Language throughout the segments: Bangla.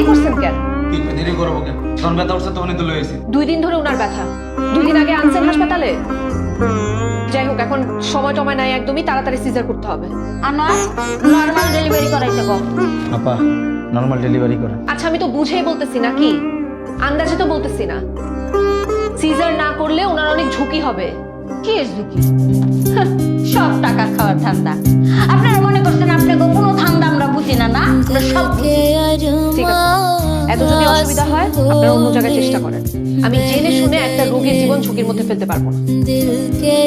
দেরি করছেন কেন? কি দেরি করব কেন? যখন ব্যথা উঠছে তখনই দুই দিন ধরে ওনার ব্যথা। দুই দিন আগে আনছেন হাসপাতালে? যাই হোক এখন সময় টময় নাই একদমই তাড়াতাড়ি সিজার করতে হবে। নর্মাল ডেলিভারি করাইতে কম। আপা নর্মাল ডেলিভারি করে। আচ্ছা আমি তো বুঝেই বলতেছি না কি? আন্দাজে তো বলতেছি না। সিজার না করলে ওনার অনেক ঝুঁকি হবে। কি ঝুঁকি? সব টাকা খাওয়ার ধান্দা। আপনারা মনে করছেন আপনাকে কোনো ধান্দা আমরা বুঝি না না? আমরা সব ঠিক আছে। এত যদি অসুবিধা হয় আপনারা অন্য জায়গায় চেষ্টা করেন আমি জেনে শুনে একটা রোগীর জীবন ঝুঁকির মধ্যে ফেলতে পারবো না दिल के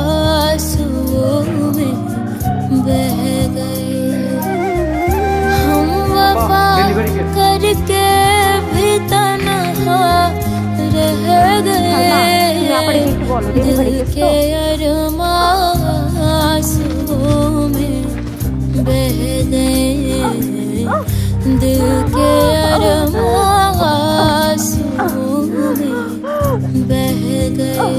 अरमासूं में बह गए हम वफा delivery के- करके भी तन्हा रह তুমি আপারে गए একটু বলো दिल ডেলিভারি के अरमासूं में बह गए दिल के अरमासूं में बह गए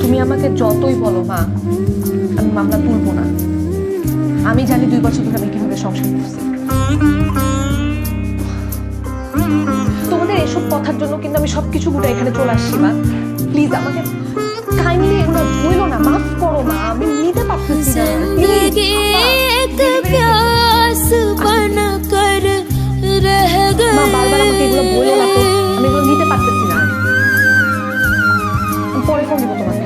তুমি আমাকে যতই বলো মা আমি মামলা তুলবো না আমি জানি দুই বছর ধরে আমি কিভাবে সংসার করছি এসব কথার জন্য কিন্তু আমি সব কিছু গুটা এখানে চলে আসছি মা। প্লিজ আমাকে কাইন্ডলি এগুলো বইলো না মাফ করো মা আমি নিতে পারতেছি না। পরে ফোন তোমাকে।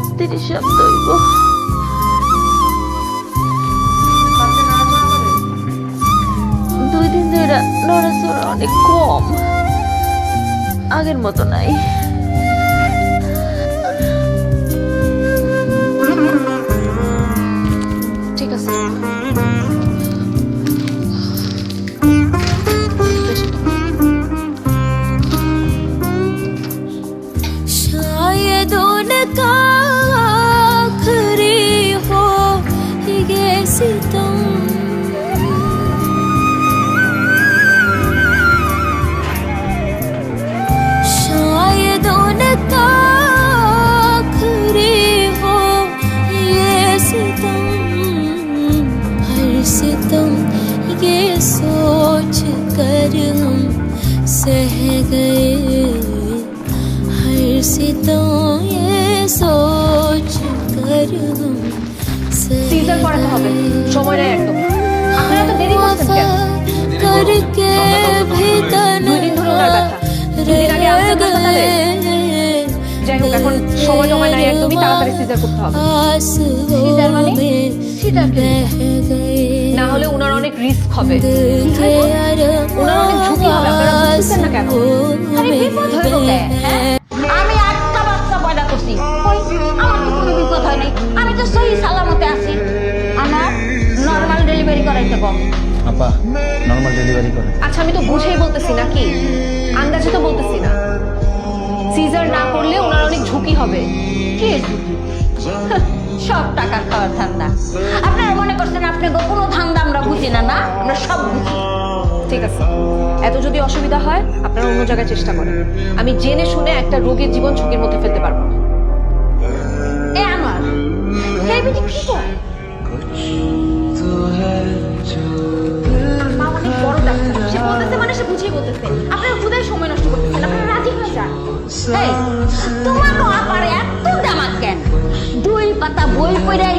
ছাত্রীর শব্দ দুই দিন ধরে নড়াচড়া অনেক কম। আগের মতো নাই। yarım বিচার করাতে হবে। সময় নেই একদম। আপনারা তো দেরি করছেন কেন? দুই ধরে ওনার ব্যথা। দুদিন আগে আলসার ব্যথা যাই হোক, এখন সময় টময় নাই একদমই, তাড়াতাড়ি সিজার করতে হবে। সিজার মানে সিজার না হলে ওনার অনেক রিস্ক হবে। ওনার অনেক ঝুঁকি হবে। আপনারা বুঝতেছেন না কেন? আরে, বিপদ হয়ে হ্যাঁ? আমি আটটা বাচ্চা পয়দা করছি। আপা নর্মাল ডেলিভারি করে। আচ্ছা আমি তো বুঝেই বলতেছি না কি? আন্দাজে তো বলতেছি না। সিজার না করলে ওনার অনেক ঝুঁকি হবে। কি সব টাকা খাওয়ার ধান্দা। আপনারা মনে করছেন আপনাকে কোনো ধান্দা আমরা বুঝি না না? আমরা সব বুঝি। ঠিক আছে। এত যদি অসুবিধা হয়, আপনারা অন্য জায়গায় চেষ্টা করেন। আমি জেনে শুনে একটা রোগীর জীবন ঝুঁকির মধ্যে ফেলতে পারব না। বুঝিয়ে বলতেছেন। আপনারা খুদাই সময় নষ্ট করতেছেন, আপনারা রাজি হয়ে যান। তোমার বাবার এত দামাত কেন? দুই পাতা বই পড়াই